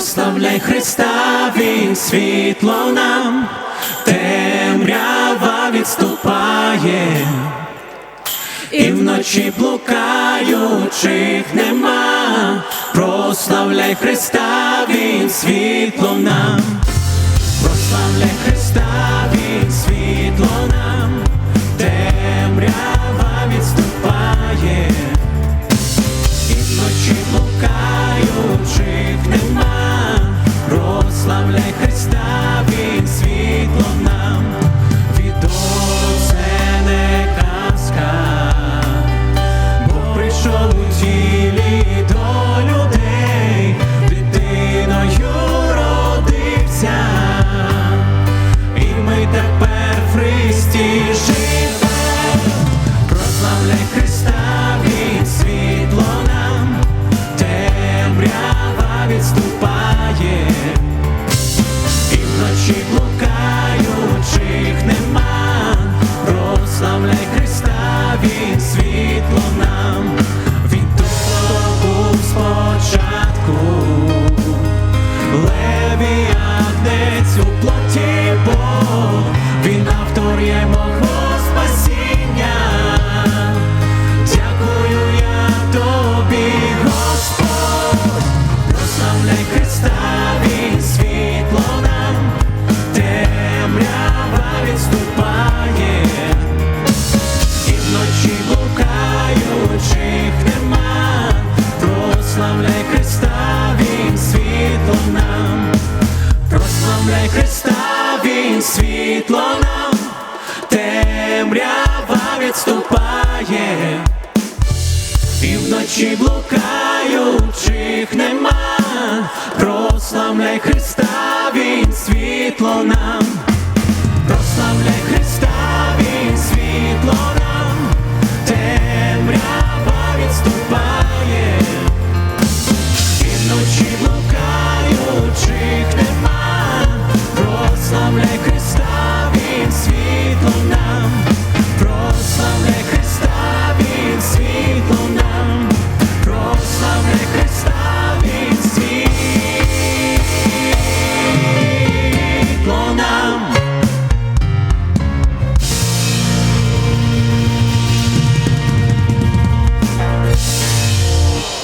прославляй Христа, Він світло нам, темрява відступає, і вночі блукаючих нема, прославляй Христа, Він світло нам, прославляй Христа, Він світло нам. Знай Христа Він світло нам, темрява відступає, і вночі блукаючих нема, прославляй Христа, Він світло нам.